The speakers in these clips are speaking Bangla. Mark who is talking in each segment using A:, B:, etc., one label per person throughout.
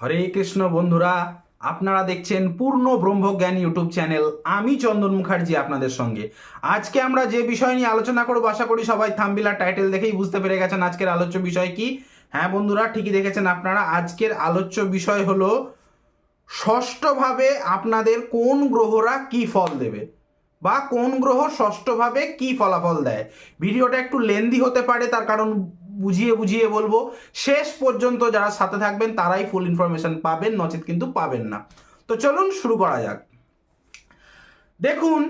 A: হরে কৃষ্ণ বন্ধুরা, আপনারা দেখছেন পূর্ণ ব্রহ্মজ্ঞান ইউটিউব চ্যানেল। আমি চন্দন মুখার্জি আপনাদের সঙ্গে। আজকে আমরা যে বিষয় নিয়ে আলোচনা করব, আশা করি সবাই থাম্বিলার টাইটেল দেখেই বুঝতে পেরে গেছেন আজকের আলোচ্য বিষয় কি। হ্যাঁ বন্ধুরা, ঠিকই দেখেছেন আপনারা, আজকের আলোচ্য বিষয় হলো, ষষ্ঠভাবে আপনাদের কোন গ্রহরা কি ফল দেবে বা কোন গ্রহ ষষ্ঠভাবে কি ফলাফল দেয়। ভিডিওটা একটু লেন্দি হতে পারে, তার কারণ বুঝিয়ে বুঝিয়ে বলব, শেষ পর্যন্ত যারা সাথে থাকবেন তারাই ফুল ইনফরমেশন পাবেন, নচেত কিন্তু পাবেন না। তো চলুন শুরু করা যাক। দেখুন,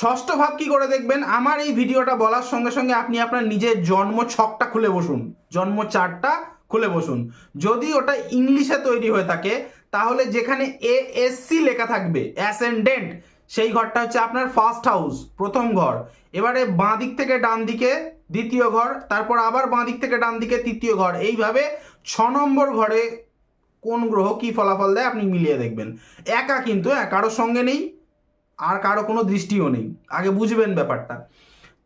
A: ষষ্ঠ ভাব কি করে দেখবেন? আমার এই ভিডিওটা বলার সঙ্গে সঙ্গে আপনি আপনার নিজের জন্ম ছকটা খুলে বসুন। জন্ম চারটা খুলে বসুন। যদি ওটা ইংলিশে তৈরি হয়ে থাকে, তাহলে যেখানে এ এস সি লেখা থাকবে অ্যাসেন্ডেন্ট সেই ঘরটা হচ্ছে আপনার ফার্স্ট হাউস প্রথম ঘর। এবারে বাঁ দিক থেকে ডান দিকে দ্বিতীয় ঘর, তারপর আবার বাঁ দিক থেকে ডান দিকে তৃতীয় ঘর। এইভাবে ছ নম্বর ঘরে কোন গ্রহ কি ফলাফল দেয় আপনি মিলিয়ে দেখবেন। একা কিন্তু হ্যাঁ কারোর সঙ্গে নেই আর কারও কোনো দৃষ্টিও নেই। আগে বুঝবেন ব্যাপারটা।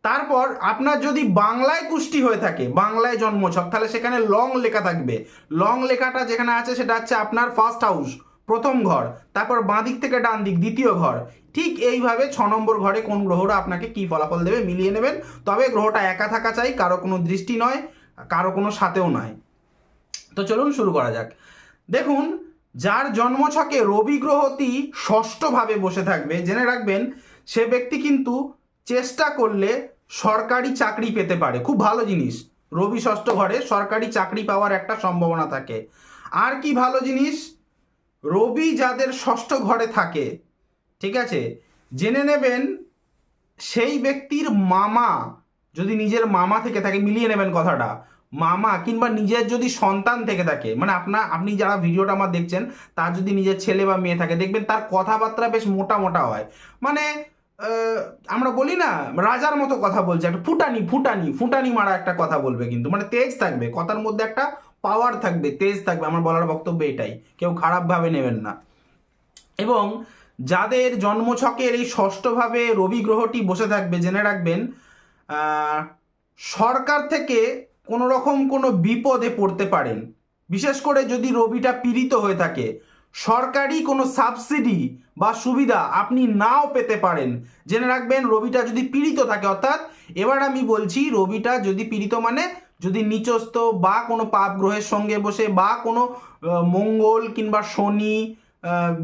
A: তারপর আপনার যদি বাংলায় কুষ্টি হয়ে থাকে, বাংলায় জন্মছক, তাহলে সেখানে লং লেখা থাকবে। লং লেখাটা যেখানে আছে সেটা হচ্ছে আপনার ফার্স্ট হাউস প্রথম ঘর, তারপর বাঁ দিক থেকে ডান দিক দ্বিতীয় ঘর। ঠিক এইভাবে ছ নম্বর ঘরে কোন গ্রহটা আপনাকে কি ফলাফল দেবে মিলিয়ে নেবেন। তবে গ্রহটা একা থাকা চাই, কারও কোনো দৃষ্টি নয়, কারও কোনো সাথেও নয়। তো চলুন শুরু করা যাক। দেখুন, যার জন্মছকে রবি গ্রহটি ষষ্ঠভাবে বসে থাকবে, জেনে রাখবেন, সে ব্যক্তি কিন্তু চেষ্টা করলে সরকারি চাকরি পেতে পারে। খুব ভালো জিনিস। রবি ষষ্ঠ ঘরে সরকারি চাকরি পাওয়ার একটা সম্ভাবনা থাকে। আর কি ভালো জিনিস? রবি যাদের ষষ্ঠ ঘরে থাকে, ঠিক আছে? জেনে নেবেন, সেই ব্যক্তির মামা যদি নিজের মামা থেকে থাকে, মিলিয়ে নেবেন কথাটা। মামা কিংবা নিজের যদি সন্তান থেকে থাকে মানে আপনার আপনি যারা ভিডিওটা আমার দেখছেন, তার যদি নিজের ছেলে বা মেয়ে থাকে, দেখবেন তার কথাবার্তা বেশ মোটা মোটা হয়। মানে আমরা বলি না, রাজার মতো কথা বলছে, একটা ফুটানি ফুটানি ফুটানি মারা একটা কথা বলবে কিন্তু। মানে তেজ থাকবে, কথার মধ্যে একটা পাওয়ার থাকবে, তেজ থাকবে, আমার বলার বক্তব্য এটাই। কেউ খারাপভাবে নেবেন না। এবং যাদের জন্মছকের এই ষষ্ঠভাবে রবি গ্রহটি বসে থাকবে, জেনে রাখবেন সরকার থেকে কোনো রকম কোনো বিপদে পড়তে পারেন। বিশেষ করে যদি রবিটা পীড়িত হয়ে থাকে, সরকারি কোনো সাবসিডি বা সুবিধা আপনি নাও পেতে পারেন। জেনে রাখবেন, রবিটা যদি পীড়িত থাকে, অর্থাৎ এবার আমি বলছি, রবিটা যদি পীড়িত মানে যদি নিচস্থ বা কোনো পাপ গ্রহের সঙ্গে বসে বা কোনো মঙ্গল কিংবা শনি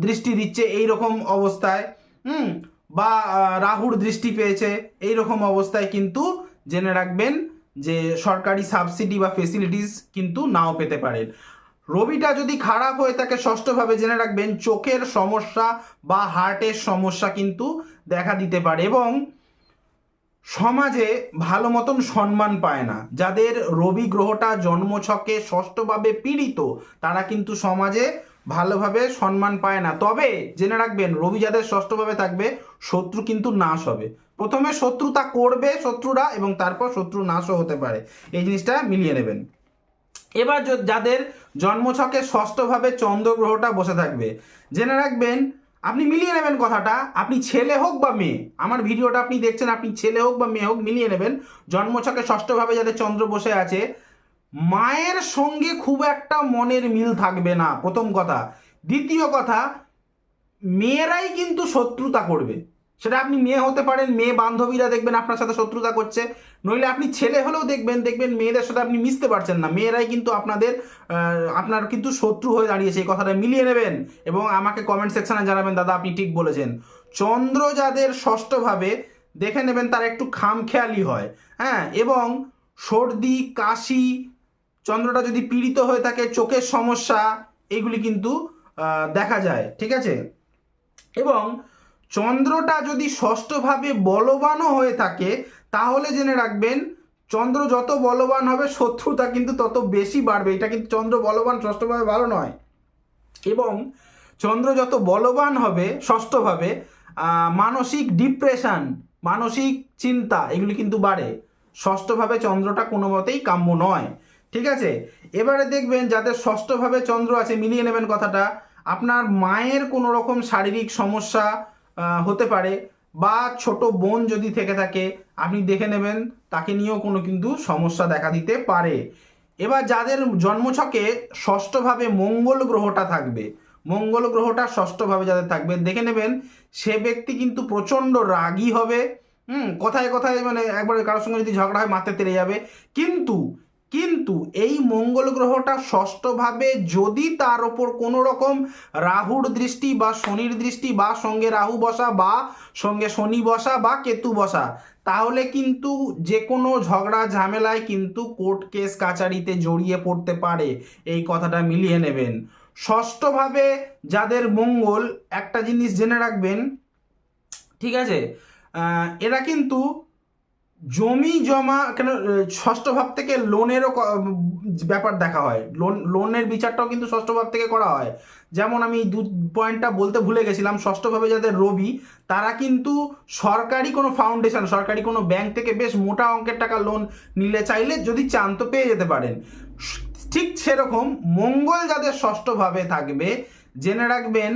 A: দৃষ্টি দিচ্ছে এই রকম অবস্থায়, হুম, বা রাহুর দৃষ্টি পেয়েছে এই রকম অবস্থায় কিন্তু জেনে রাখবেন যে সরকারি সাবসিডি বা ফেসিলিটিস কিন্তু নাও পেতে পারেন। রবিটা যদি খারাপ হয়ে থাকে, ষষ্ঠভাবে জেনে রাখবেন, চোখের সমস্যা বা হার্টের সমস্যা কিন্তু দেখা দিতে পারে এবং সমাজে ভালো মতন সম্মান পায় না। যাদের রবি গ্রহটা জন্মছকে ষষ্ঠভাবে পীড়িত, তারা কিন্তু সমাজে ভালোভাবে সম্মান পায় না। তবে জেনে রাখবেন, রবি যাদের ষষ্ঠভাবে থাকবে, শত্রু কিন্তু নাশ হবে। প্রথমে শত্রুতা করবে শত্রুরা এবং তারপর শত্রু নাশও হতে পারে। এই জিনিসটা মিলিয়ে নেবেন। এবার যাদের জন্মছকে ষষ্ঠভাবে চন্দ্র গ্রহটা বসে থাকবে, জেনে রাখবেন আপনি মিলিয়ে নেবেন কথাটা, আপনি ছেলে হোক বা মেয়ে, আমার ভিডিওটা আপনি দেখছেন, আপনি ছেলে হোক বা মেয়ে হোক, মিলিয়ে নেবেন। জন্মছকে ষষ্ঠভাবে যাদের চন্দ্র বসে আছে, মায়ের সঙ্গে খুব একটা মনের মিল থাকবে না, প্রথম কথা। দ্বিতীয় কথা, মেয়েরাই কিন্তু শত্রুতা করবে। সেটা আপনি মেয়ে হতে পারেন, মেয়ে বান্ধবীরা দেখবেন আপনার সাথে শত্রুতা করছে। নইলে আপনি ছেলে হলেও দেখবেন দেখবেন মেয়েদের সাথে আপনি মিশতে পারছেন না। মেয়েরাই কিন্তু আপনাদের আপনার কিন্তু শত্রু হয়ে দাঁড়িয়েছে। এই কথাটা মিলিয়ে নেবেন এবং আমাকে কমেন্ট সেকশনে জানাবেন, দাদা আপনি ঠিক বলেছেন। চন্দ্র যাদের ষষ্ঠভাবে, দেখে নেবেন তারা একটু খামখেয়ালি হয়। হ্যাঁ এবং সর্দি, কাশি, চন্দ্রটা যদি পীড়িত হয়ে থাকে, চোখের সমস্যা, এগুলি কিন্তু দেখা যায়। ঠিক আছে? এবং চন্দ্রটা যদি ষষ্ঠভাবে বলবানও হয়ে থাকে তাহলে জেনে রাখবেন, চন্দ্র যত বলবান হবে, শত্রুতা কিন্তু তত বেশি বাড়বে। এটা কিন্তু চন্দ্র বলবান ষষ্ঠভাবে ভালো নয়। এবং চন্দ্র যত বলবান হবে, ষষ্ঠভাবে মানসিক ডিপ্রেশন, মানসিক চিন্তা, এগুলি কিন্তু বাড়ে। ষষ্ঠভাবে চন্দ্রটা কোনো মতেই কাম্য নয়। ঠিক আছে? এবারে দেখবেন যাদের ষষ্ঠভাবে চন্দ্র আছে, মিলিয়ে নেবেন কথাটা, আপনার মায়ের কোনো রকম শারীরিক সমস্যা হতে পারে, বা ছোট বোন যদি থেকে থাকে আপনি দেখে নেবেন, তাকে নিয়েও কোনো কিন্তু সমস্যা দেখা দিতে পারে। এবার যাদের জন্মছকে ষষ্ঠভাবে মঙ্গল গ্রহটা থাকবে, মঙ্গল গ্রহটা ষষ্ঠভাবে যাদের থাকবে, দেখে নেবেন, সে ব্যক্তি কিন্তু প্রচণ্ড রাগী হবে। হুম, কথায় কথায় মানে একবার কারোর সঙ্গে যদি ঝগড়া হয়, মাথায় তেড়ে যাবে। কিন্তু কিন্তু এই মঙ্গল গ্রহটা ষষ্ঠভাবে যদি তার ওপর কোনো রকম রাহুর দৃষ্টি বা শনির দৃষ্টি বা সঙ্গে রাহু বসা বা সঙ্গে শনি বসা বা কেতু বসা, তাহলে কিন্তু যে কোনো ঝগড়া ঝামেলায় কিন্তু কোর্ট কেস কাচারিতে জড়িয়ে পড়তে পারে। এই কথাটা মিলিয়ে নেবেন। ষষ্ঠভাবে যাদের মঙ্গল, একটা জিনিস জেনে রাখবেন, ঠিক আছে? এরা কিন্তু জমি জমা, কেন, ষষ্ঠ ভাব থেকে লোনেরও ব্যাপার দেখা হয়। লোন লোনের বিচারটাও কিন্তু ষষ্ঠ ভাব থেকে করা হয়। যেমন আমি দু পয়েন্টটা বলতে ভুলে গেছিলাম ষষ্ঠভাবে যাদের রবি, তারা কিন্তু সরকারি কোনো ফাউন্ডেশন সরকারি কোনো ব্যাংক থেকে বেশ মোটা অঙ্কের টাকা লোন নিলে চাইলে যদি চান তো পেয়ে যেতে পারেন। ঠিক সেরকম মঙ্গল যাদের ষষ্ঠভাবে থাকবে, জেনে রাখবেন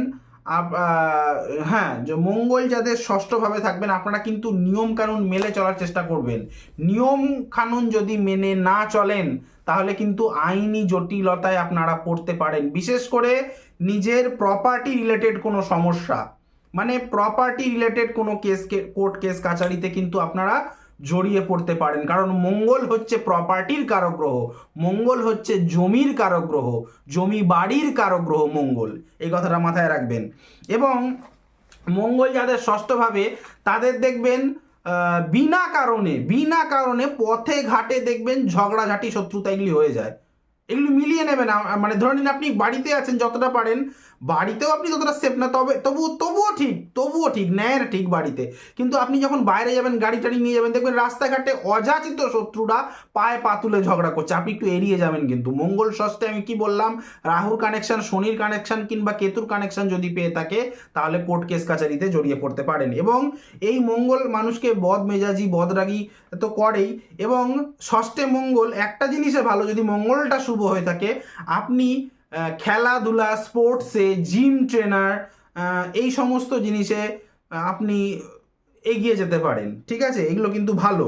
A: হ্যাঁ যে মঙ্গল যাদের ষষ্ঠভাবে থাকবেন, আপনারা কিন্তু নিয়ম কানুন মেলে চলার চেষ্টা করবেন। নিয়ম কানুন যদি মেনে না চলেন, তাহলে কিন্তু আইনি জটিলতায় আপনারা পড়তে পারেন। বিশেষ করে নিজের প্রপার্টি রিলেটেড কোনো সমস্যা। মানে প্রপার্টি রিলেটেড কোনো কেস কোর্ট কেস কাচারিতে কিন্তু আপনারা জড়িয়ে পড়তে পারেন। কারণ মঙ্গল হচ্ছে প্রপার্টির কারক গ্রহ মঙ্গল হচ্ছে জমির কারক গ্রহ জমি বাড়ির কারক গ্রহ মঙ্গল। এই কথাটা মাথায় রাখবেন। এবং মঙ্গল যাদের ষষ্ঠভাবে, তাদের দেখবেন বিনা কারণে বিনা কারণে পথে ঘাটে দেখবেন ঝগড়াঝাটি শত্রুতা এগুলি হয়ে যায়। এগুলো মিলিয়ে নেবেন। মানে ধরে নিন আপনি বাড়িতে আছেন, যতটা পারেন বাড়িতেও আপনি ততটা সেফ না, তবে তবুও তবুও ঠিক তবুও ঠিক, ন্যায়ের ঠিক বাড়িতে। কিন্তু আপনি যখন বাইরে যাবেন, গাড়ি টাড়ি নিয়ে যাবেন, দেখবেন রাস্তাঘাটে অযাচিত শত্রুরা পায়ে পা তুলে ঝগড়া করছে। আপনি একটু এড়িয়ে যাবেন কিন্তু। মঙ্গল ষষ্ঠে আমি কি বললাম? রাহুর কানেকশন শনির কানেকশন কিংবা কেতুর কানেকশন যদি পেয়ে থাকে, তাহলে কোর্ট কেস কাচারিতে জড়িয়ে পড়তে পারেন। এবং এই মঙ্গল মানুষকে বদ মেজাজি বদরাগী তো করেই। এবং ষষ্ঠে মঙ্গল একটা জিনিসে ভালো, যদি মঙ্গলটা শুভ হয়ে থাকে, আপনি খেলাধুলা, স্পোর্টসে, জিম ট্রেনার এই সমস্ত জিনিসে আপনি এগিয়ে যেতে পারেন, ঠিক আছে? এগুলো কিন্তু ভালো।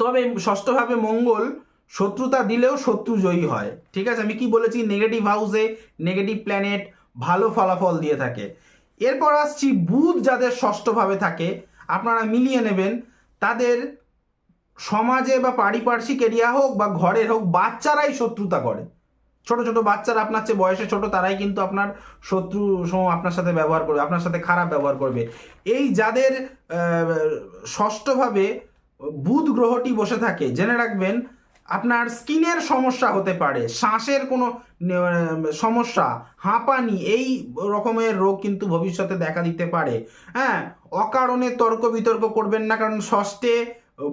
A: তবে ষষ্ঠভাবে মঙ্গল, শত্রুতা দিলেও শত্রু জয়ী হয়, ঠিক আছে? আমি কি বলেছি? নেগেটিভ হাউসে নেগেটিভ প্ল্যানেট ভালো ফলাফল দিয়ে থাকে। এরপর আসছি, বুধ যাদের ষষ্ঠভাবে থাকে, আপনারা মিলিয়ে নেবেন, তাদের সমাজে বা পারিপার্শ্বিক এরিয়া হোক বা ঘরের হোক, বাচ্চারাই শত্রুতা করে। ছোট ছোট বাচ্চারা আপনার চেয়ে বয়সে ছোট, তারাই কিন্তু আপনার শত্রু সম আপনার সাথে ব্যবহার করবে, আপনার সাথে খারাপ ব্যবহার করবে। এই যাদের ষষ্ঠভাবে বুধ গ্রহটি বসে থাকে, জেনে রাখবেন, আপনার স্কিনের সমস্যা হতে পারে, শ্বাসের কোনো সমস্যা, হাঁপানি, এই রকমের রোগ কিন্তু ভবিষ্যতে দেখা দিতে পারে। হ্যাঁ অকারণে তর্ক বিতর্ক করবেন না, কারণ ষষ্ঠে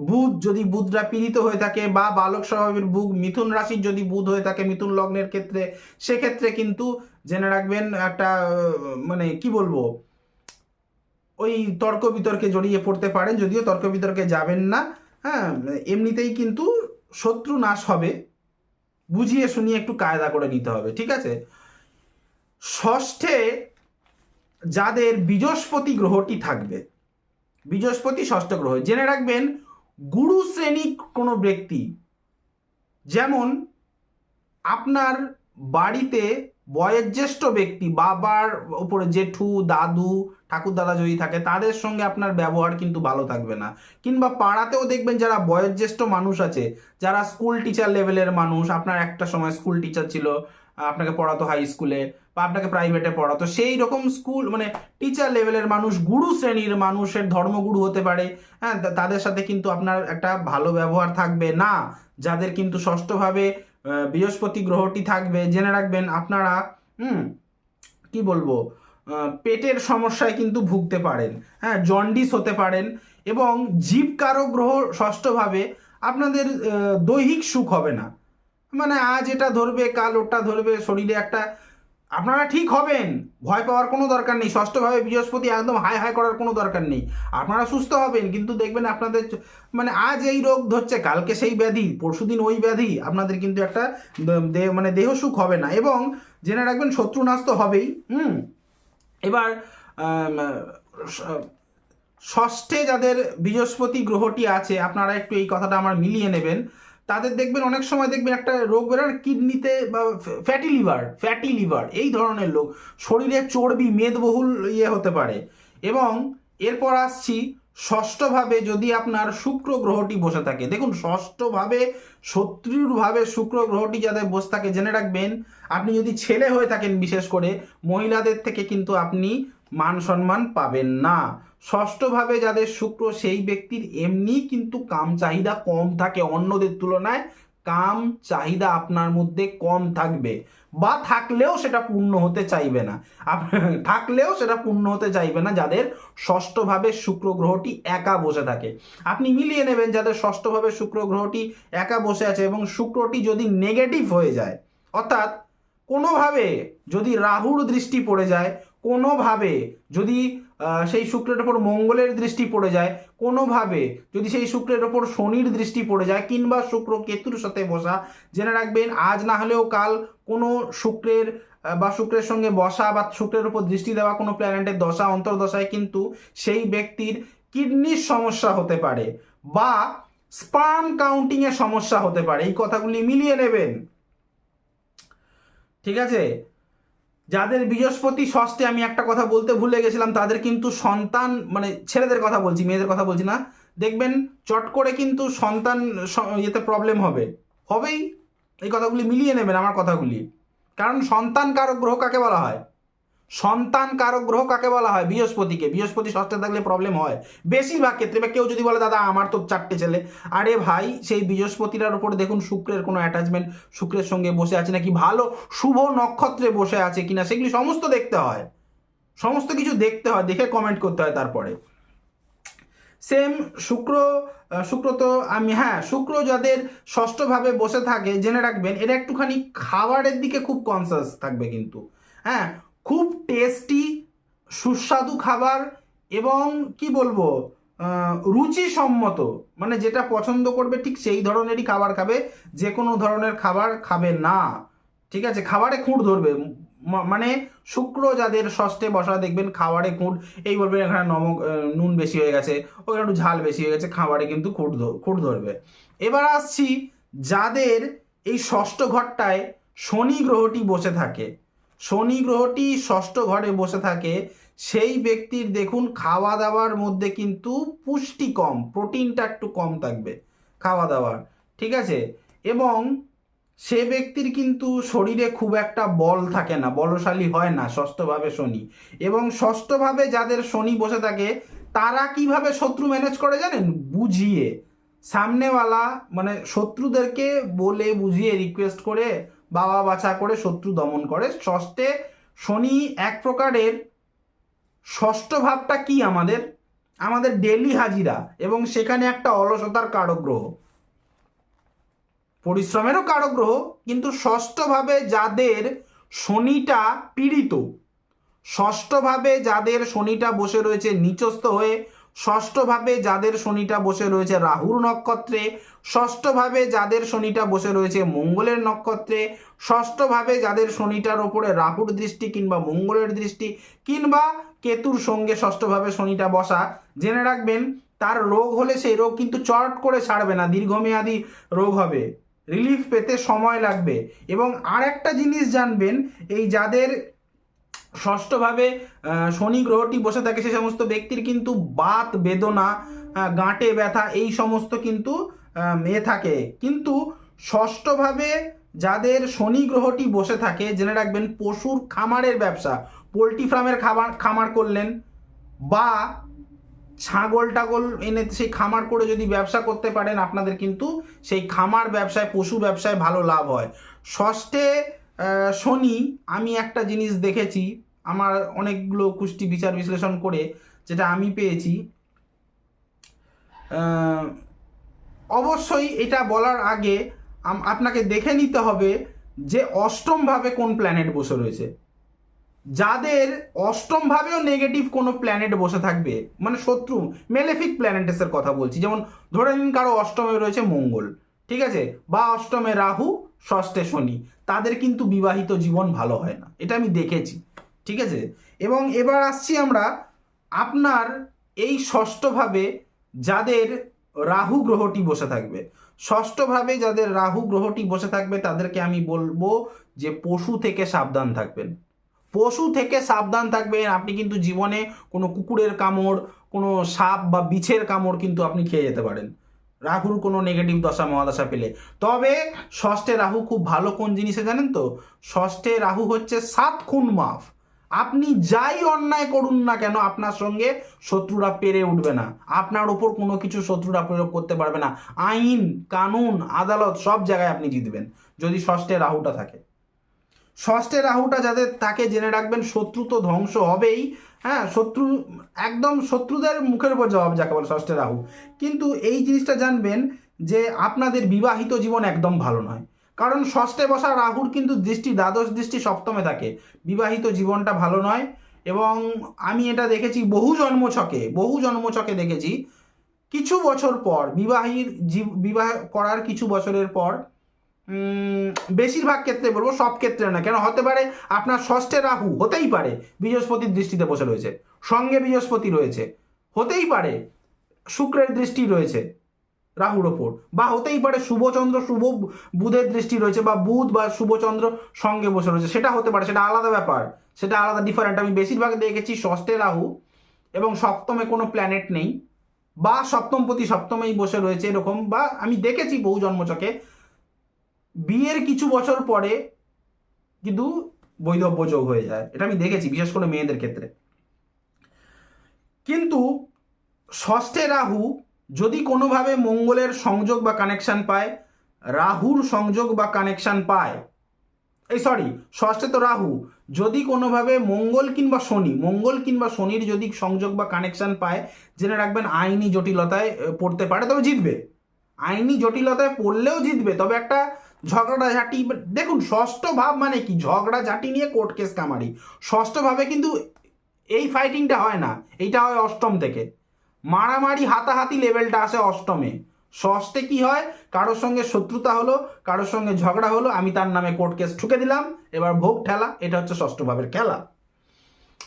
A: বুধ যদি বুধরা পীড়িত হয়ে থাকে বা বালক স্বভাবের বুধ মিথুন রাশির যদি বুধ হয়ে থাকে মিথুন লগ্নের ক্ষেত্রে, সেক্ষেত্রে কিন্তু জেনে রাখবেন একটা মানে কি বলব, ওই তর্ক বিতর্কে জড়িয়ে পড়তে পারেন, যদিও তর্ক বিতর্কে যাবেন না। হ্যাঁ এমনিতেই কিন্তু শত্রু নাশ হবে। বুঝিয়ে শুনিয়ে একটু কায়দা করে নিতে হবে, ঠিক আছে? ষষ্ঠে যাদের বীজস্পতি গ্রহটি থাকবে বীজস্পতি ষষ্ঠ গ্রহ, জেনে রাখবেন গুরু শ্রেণি কোনো ব্যক্তি, যেমন আপনার বাড়িতে বয়োজ্যেষ্ঠ ব্যক্তি, বাবার উপরে জেঠু, দাদু ঠাকুর দাদা যদি থাকে, তাদের সঙ্গে আপনার ব্যবহার কিন্তু ভালো থাকবে না। কিংবা পাড়াতেও দেখবেন যারা বয়োজ্যেষ্ঠ মানুষ আছে, যারা স্কুল টিচার লেভেলের মানুষ, আপনার একটা সময় স্কুল টিচার ছিল, আপনাকে পড়াতো হাই স্কুলে বা আপনাকে প্রাইভেটে পড়াতো সেই রকম স্কুল মানে টিচার লেভেলের মানুষ, গুরু শ্রেণির মানুষের ধর্মগুরু হতে পারে। হ্যাঁ তাদের সাথে কিন্তু আপনার একটা ভালো ব্যবহার থাকবে। না, যাদের কিন্তু ষষ্ঠভাবে বৃহস্পতি গ্রহটি থাকবে। জেনে রাখবেন আপনারা, হুম, কি বলব? পেটের সমস্যায় কিন্তু ভুগতে পারেন। হ্যাঁ জন্ডিস হতে পারেন এবং জীবকারক গ্রহ ষষ্ঠভাবে আপনাদের দৈহিক সুখ হবে না। মানে আজ এটা ধরবে, কাল ওটা ধরবে, শরীরে একটা আপনারা ঠিক হবেন। ভয় পাওয়ার কোনো দরকার নেই। ষষ্ঠভাবে বৃহস্পতি একদম হাই হাই করার কোনো দরকার নেই। আপনারা সুস্থ হবেন, কিন্তু দেখবেন আপনাদের মানে আজ এই রোগ ধরছে, কালকে সেই ব্যাধি, পরশুদিন ওই ব্যাধি, আপনাদের কিন্তু একটা মানে দেহ সুখ হবে না। এবং জেনে রাখবেন শত্রু নাশ তো হবেই। হুম? এবার ষষ্ঠে যাদের বৃহস্পতি গ্রহটি আছে, আপনারা একটু এই কথাটা আমার মিলিয়ে নেবেন। তাদের দেখবেন অনেক সময় দেখবেন একটা রোগ বেরোয় কিডনিতে বা ফ্যাটি লিভার ফ্যাটি লিভার এই ধরনের লোক শরীরে চর্বি, মেদবহুল ইয়ে হতে পারে। এবং এরপর আসছি ষষ্ঠভাবে যদি আপনার শুক্র গ্রহটি বসে থাকে। দেখুন, ষষ্ঠভাবে, শত্রুরভাবে শুক্র গ্রহটি যাদের বসে থাকে, জেনে রাখবেন, আপনি যদি ছেলে হয়ে থাকেন বিশেষ করে, মহিলাদের থেকে কিন্তু আপনি মান সম্মান পাবেন না। ষষ্ঠভাবে যাদের শুক্র, সেই ব্যক্তির এমনি কিন্তু কাম চাহিদা কম থাকে অন্যদের তুলনায়। কাম চাহিদা আপনার মধ্যে কম থাকবে বা থাকলেও সেটা পূর্ণ হতে চাইবে না। থাকলেও সেটা পূর্ণ হতে চাইবে না যাদের ষষ্ঠভাবে শুক্র গ্রহটি একা বসে থাকে। আপনি মিলিয়ে নেবেন যাদের ষষ্ঠভাবে শুক্র গ্রহটি একা বসে আছে এবং শুক্রটি যদি নেগেটিভ হয়ে যায়, অর্থাৎ কোনোভাবে যদি রাহুর দৃষ্টি পড়ে যায়, কোনোভাবে যদি সেই শুক্রের ওপর মঙ্গলের দৃষ্টি পড়ে যায়। কোনোভাবে যদি সেই শুক্রের ওপর শনির দৃষ্টি পড়ে যায় কিংবা শুক্র কেতুর সাথে বসা, জেনে রাখবেন আজ না হলেও কাল কোনো শুক্রের বা শুক্রের সঙ্গে বসা বা শুক্রের উপর দৃষ্টি দেওয়া কোনো প্ল্যানেটের দশা, অন্তর্দশায় কিন্তু সেই ব্যক্তির কিডনির সমস্যা হতে পারে বা স্পার্ম কাউন্টিংয়ের সমস্যা হতে পারে। এই কথাগুলি মিলিয়ে নেবেন। ঠিক আছে? যাদের বৃহস্পতি ষষ্ঠে আমি একটা কথা বলতে ভুলে গেছিলাম, তাদের কিন্তু সন্তান মানে ছেলেদের কথা বলছি, মেয়েদের কথা বলছি না। দেখবেন, চট করে কিন্তু সন্তান ইয়েতে প্রবলেম হবে। হবেই। এই কথাগুলি মিলিয়ে নেবেন আমার কথাগুলি। কারণ সন্তান কারক গ্রহ কাকে বলা হয়? সন্তান কারক গ্রহ কাকে বলা হয়? বৃহস্পতিকে। বৃহস্পতি ষষ্ঠে থাকলে প্রবলেম হয়। বেশিরভাগ ক্ষেত্রে বা কেউ যদি বলে, দাদা, আমার তো চারটে ছেলে। আরে ভাই, সেই বৃহস্পতিটার উপর দেখুন শুক্রের কোনো অ্যাটাচমেন্ট শুক্রের সঙ্গে বসে আছে নাকি ভালো, শুভ নক্ষত্রে বসে আছে কিনা, সেগুলি সমস্ত দেখতে হয়। সমস্ত কিছু দেখতে হয়, দেখে কমেন্ট করতে হয় তারপরে। সেম শুক্র শুক্র তো আমি হ্যাঁ শুক্র যাদের ষষ্ঠভাবে বসে থাকে, জেনে রাখবেন এটা একটুখানি খাবারের দিকে খুব কনসাস থাকবে কিন্তু। হ্যাঁ খুব টেস্টি সুস্বাদু খাবার এবং কি বলব রুচিসম্মত। মানে যেটা পছন্দ করবে ঠিক সেই ধরনেরই খাবার খাবে যে কোনো ধরনের খাবার খাবে না। ঠিক আছে? খাবারে খুঁট ধরবে। মানে শুক্র যাদের ষষ্ঠে বসা দেখবেন খাবারে খুঁট এই বলবেন এখানে নমক নুন বেশি হয়ে গেছে, ওখানে একটু ঝাল বেশি হয়ে গেছে, খাবারে কিন্তু খুঁট খুঁট ধরবে। এবার আসছি যাদের এই ষষ্ঠ ঘরটায় শনি গ্রহটি বসে থাকে। শনি গ্রহটি ষষ্ঠ ঘরে বসে থাকে। সেই ব্যক্তির দেখুন খাওয়া দাওয়ার মধ্যে কিন্তু পুষ্টি কম, প্রোটিনটা একটু কম থাকবে খাওয়া দাওয়ার ঠিক আছে? এবং সে ব্যক্তির কিন্তু শরীরে খুব একটা বল থাকে না, বলশালী হয় না, ষষ্ঠভাবে শনি। এবং ষষ্ঠভাবে যাদের শনি বসে থাকে, তারা কীভাবে শত্রু ম্যানেজ করে জানেন? বুঝিয়ে। সামনেওয়ালা মানে শত্রুদেরকে বলে, বুঝিয়ে রিকোয়েস্ট করে বাবা বাছা করে শত্রু দমন করে। ষষ্ঠে শনি এক প্রকারের ষষ্ঠ ভাবটা কি আমাদের? আমাদের ডেলি হাজিরা এবং সেখানে একটা অলসতার কারক গ্রহ পরিশ্রমেরও কারক গ্রহ কিন্তু ষষ্ঠভাবে যাদের শনিটা পীড়িত, ষষ্ঠভাবে যাদের শনিটা বসে রয়েছে নিচস্থ হয়ে ষষ্ঠভাবে যাদের শনিটা বসে রয়েছে রাহুর নক্ষত্রে, ষষ্ঠভাবে যাদের শনিটা বসে রয়েছে মঙ্গলের নক্ষত্রে, ষষ্ঠভাবে যাদের শনিটার ওপরে রাহুর দৃষ্টি কিংবা মঙ্গলের দৃষ্টি কিংবা কেতুর সঙ্গে ষষ্ঠভাবে শনিটা বসা, জেনে রাখবেন তার রোগ হলে সেই রোগ কিন্তু চট করে ছাড়বে না, দীর্ঘমেয়াদী রোগ হবে। রিলিফ পেতে সময় লাগবে। এবং আর একটা জিনিস জানবেন, এই যাদের ষষ্ঠভাবে শনি গ্রহটি বসে থাকে সে সমস্ত ব্যক্তির কিন্তু বাত, বেদনা গাঁটে ব্যথা এই সমস্ত কিন্তু এ থাকে। কিন্তু ষষ্ঠভাবে যাদের শনি গ্রহটি বসে থাকে, জেনে রাখবেন পশুর খামারের ব্যবসা। পোলট্রি ফার্মের খাবার, খামার করলেন বা ছাগল টাগল এনে সেই খামার করে যদি ব্যবসা করতে পারেন, আপনাদের কিন্তু সেই খামার ব্যবসায়, পশু ব্যবসায় ভালো লাভ হয়। ষষ্ঠে শনি, আমি একটা জিনিস দেখেছি আমার অনেকগুলো কুষ্টি বিচার বিশ্লেষণ করে যেটা আমি পেয়েছি অবশ্যই এটা বলার আগে আপনাকে দেখে নিতে হবে যে অষ্টমভাবে কোন প্ল্যানেট বসে রয়েছে। যাদের অষ্টম ভাবেও নেগেটিভ কোনো প্ল্যানেট বসে থাকবে মানে শত্রু মেলেফিক প্ল্যানেটেসের কথা বলছি। যেমন ধরে নিন কারও অষ্টমে রয়েছে মঙ্গল, ঠিক আছে? বা অষ্টমে রাহু, ষষ্ঠে শনি। তাদের কিন্তু বিবাহিত জীবন ভালো হয় না। এটা আমি দেখেছি। ঠিক আছে? এবং এবার আসছি আমরা আপনার এই ষষ্ঠভাবে যাদের রাহু গ্রহটি বসে থাকবে। ষষ্ঠভাবে যাদের রাহু গ্রহটি বসে থাকবে, তাদেরকে আমি বলব যে পশু থেকে সাবধান থাকবেন। পশু থেকে সাবধান থাকবেন, আপনি কিন্তু জীবনে কোনো কুকুরের কামড়, কোনো সাপ বা বিছের কামড় কিন্তু আপনি খেয়ে যেতে পারেন। রাহুর কোনো নেগেটিভ দশা, মহাদশা পেলে। তবে ষষ্ঠে রাহু খুব ভালো কোন জিনিসে জানেন তো? ষষ্ঠে রাহু হচ্ছে সাত খুন মাফ। আপনি যাই অন্যায় করুন না কেন, আপনার সঙ্গে শত্রুরা পেরে উঠবে না। আপনার ওপর কোনো কিছু শত্রুরা প্রয়োগ করতে পারবে না। আইন, কানুন, আদালত সব জায়গায় আপনি জিতবেন, যদি ষষ্ঠে রাহুটা থাকে। ষষ্ঠে রাহুটা যাদের তাকে জেনে রাখবেন, শত্রু তো ধ্বংস হবেই। হ্যাঁ শত্রু, একদম শত্রুদের মুখের উপর জবাব যাকে বলে ষষ্ঠে রাহু। কিন্তু এই জিনিসটা জানবেন যে আপনাদের বিবাহিত জীবন একদম ভালো নয়। কারণ ষষ্ঠে বসা রাহুর কিন্তু দৃষ্টি, দ্বাদশ দৃষ্টি সপ্তমে থাকে। বিবাহিত জীবনটা ভালো নয় এবং আমি এটা দেখেছি বহু জন্মছকে বহু জন্মছকে দেখেছি। কিছু বছর পর, বিবাহীর বিবাহ করার কিছু বছরের পর বেশিরভাগ ক্ষেত্রে বলব সব ক্ষেত্রে না, কেন হতে পারে আপনার ষষ্ঠে রাহু হতেই পারে, বৃহস্পতির দৃষ্টিতে বসে রয়েছে। সঙ্গে বৃহস্পতি রয়েছে, হতেই পারে, শুক্রের দৃষ্টি রয়েছে। রাহুর ওপর। বা হতেই পারে শুভচন্দ্র শুভ বুধের দৃষ্টি রয়েছে বা বুধ বা শুভচন্দ্র সঙ্গে বসে রয়েছে। সেটা হতে পারে, সেটা আলাদা ব্যাপার। সেটা আলাদা ডিফারেন্ট আমি বেশিরভাগ দেখেছি ষষ্ঠে রাহু এবং সপ্তমে কোনো প্ল্যানেট নেই বা সপ্তম প্রতি সপ্তমেই বসে রয়েছে এরকম বা আমি দেখেছি বহু জন্মচকে। বিয়ের কিছু বছর পরে কিন্তু বৈধব্য যোগ হয়ে যায়। এটা আমি দেখেছি, বিশেষ করে মেয়েদের ক্ষেত্রে। কিন্তু ষষ্ঠে রাহু যদি কোনোভাবে মঙ্গলের সংযোগ বা কানেকশান পায়, রাহুর সংযোগ বা কানেকশান পায়, এই সরি ষষ্ঠে তো রাহু, যদি কোনোভাবে মঙ্গল কিংবা শনি, মঙ্গল কিংবা শনির যদি সংযোগ বা কানেকশান পায়, জেনে রাখবেন আইনি জটিলতায় পড়তে পারে, তবে জিতবে। আইনি জটিলতায় পড়লেও জিতবে, তবে একটা ঝগড়া ঝাঁটি দেখুন, ষষ্ঠ ভাব মানে কি? ঝগড়া ঝাঁটি নিয়ে কোর্ট কেস কামারি। ষষ্ঠ ভাবে কিন্তু এই ফাইটিংটা হয় না, এইটা হয় অষ্টম থেকে। মারামারি হাতাহাতি লেভেলটা আসে অষ্টমে। ষষ্ঠে কি হয়? কারোর সঙ্গে শত্রুতা হলো, কারোর সঙ্গে ঝগড়া হলো, আমি তার নামে কোর্ট কেস ঠুকে দিলাম, এবার ভোগ ঠেলা, এটা হচ্ছে ষষ্ঠ ভাবের খেলা।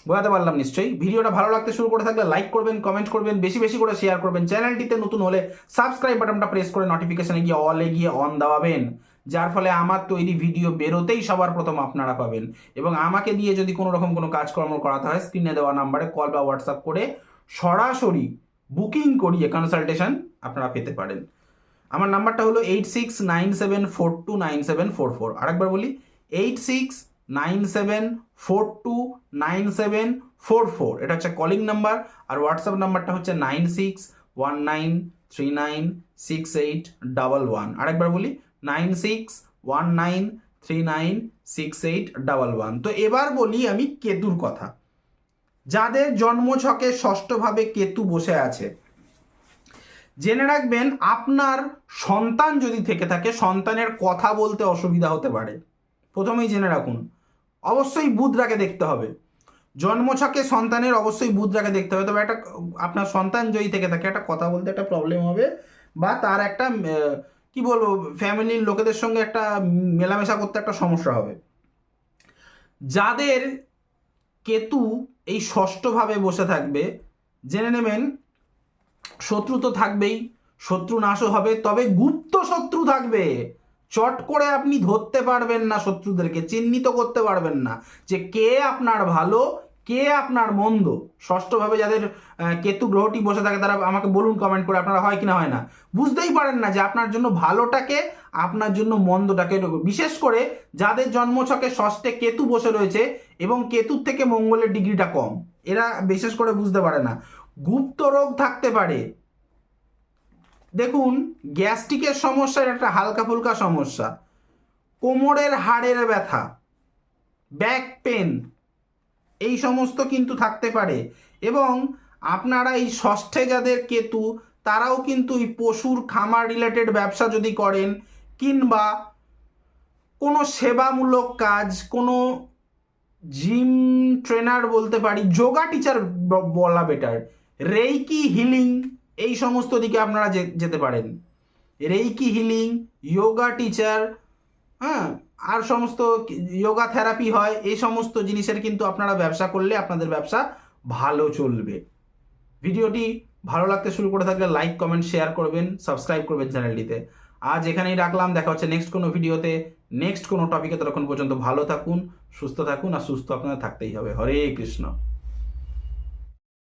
A: বোঝাতে পারলাম নিশ্চয়ই? ভিডিওটা ভালো লাগতে শুরু করে থাকলে লাইক করবেন কমেন্ট করবেন, বেশি বেশি করে শেয়ার করবেন। চ্যানেলটিতে নতুন হলে সাবস্ক্রাইব বাটনটা প্রেস করে নোটিফিকেশনে গিয়ে অলে গিয়ে অন দেওয়াবেন। যার ফলে আমার তৈরি ভিডিও বেরোতেই সবার প্রথম আপনারা পাবেন। এবং আমাকে দিয়ে যদি কোনো রকম কোনো কাজকর্ম করাতে হয় স্ক্রিনে দেওয়া নাম্বারে কল বা হোয়াটসঅ্যাপ করে সরাসরি বুকিং করিয়ে কনসালটেশন আপনারা পেতে পারেন। আমার নাম্বারটা হলো eight six nine seven four two nine seven four four আরেকবার বলি eight six nine seven four two nine seven four four এটা হচ্ছে কলিং নাম্বার আর হোয়াটসঅ্যাপ নাম্বারটা হচ্ছে nine six one nine three nine six eight double one আরেকবার বলি nine six one nine three nine six eight double one তো এবার বলি আমি কেতুর কথা। যাদের জন্মছকে ষষ্ঠভাবে কেতু বসে আছে। জেনে রাখবেন, আপনার সন্তান যদি থেকে থাকে, সন্তানের কথা বলতে অসুবিধা হতে পারে। প্রথমেই জেনে রাখুন, অবশ্যই বুধরাকে দেখতে হবে। জন্মছকে সন্তানের অবশ্যই বুধরাকে দেখতে হবে। তবে একটা, আপনার সন্তান যদি থেকে থাকে, একটা কথা বলতে একটা প্রবলেম হবে বা তার একটা কি বলব ফ্যামিলির লোকেদের সঙ্গে একটা মেলামেশা করতে একটা সমস্যা হবে। যাদের কেতু এই ষষ্ঠভাবে বসে থাকবে। জেনে নেবেন, শত্রু তো থাকবেই, শত্রু নাশও হবে, তবে গুপ্ত শত্রু থাকবে। চট করে আপনি ধরতে পারবেন না শত্রুদেরকে, চিহ্নিত করতে পারবেন না যে কে আপনার ভালো, কে আপনার মন্দ। ষষ্ঠভাবে যাদের কেতু গ্রহটি বসে থাকে, তারা আমাকে বলুন কমেন্ট করে, আপনারা হয় কিনা হয় না। বুঝতেই পারেন না যে আপনার জন্য ভালোটাকে, আপনার জন্য মন্দটাকে, বিশেষ করে যাদের জন্মছকে ষষ্ঠে কেতু বসে রয়েছে এবং কেতুর থেকে মঙ্গলের ডিগ্রিটা কম। এরা বিশেষ করে বুঝতে পারে না। গুপ্ত রোগ থাকতে পারে। দেখুন, গ্যাস্ট্রিকের সমস্যা, এটা একটা হালকা ফুলকা সমস্যা। কোমরের হাড়ের ব্যথা, ব্যাক পেন, এই সমস্ত কিন্তু থাকতে পারে। এবং আপনারা এই ষষ্ঠে যাদের কেতু, তারাও কিন্তু এই পশুর খামার রিলেটেড ব্যবসা যদি করেন, কিংবা কোনো সেবামূলক কাজ, কোনো জিম ট্রেনার বলতে পারি যোগা টিচার বলা বেটার রেইকি হিলিং এই সমস্ত দিকে আপনারা যেতে পারেন। রেইকি হিলিং যোগা টিচার হ্যাঁ আর সমস্ত যোগা থেরাপি হয়, এই সমস্ত জিনিসের কিন্তু আপনারা ব্যবসা করলে আপনাদের ব্যবসা ভালো চলবে। ভিডিওটি ভালো লাগতে শুরু করে থাকলে লাইক কমেন্ট শেয়ার করবেন সাবস্ক্রাইব করবেন চ্যানেলটিতে আজ এখানেই রাখলাম, দেখা হচ্ছে নেক্সট কোনো ভিডিওতে। নেক্সট কোনো টপিকে ততক্ষণ পর্যন্ত ভালো থাকুন, সুস্থ থাকুন, আর সুস্থ আপনারা থাকতেই হবে। হরে কৃষ্ণ।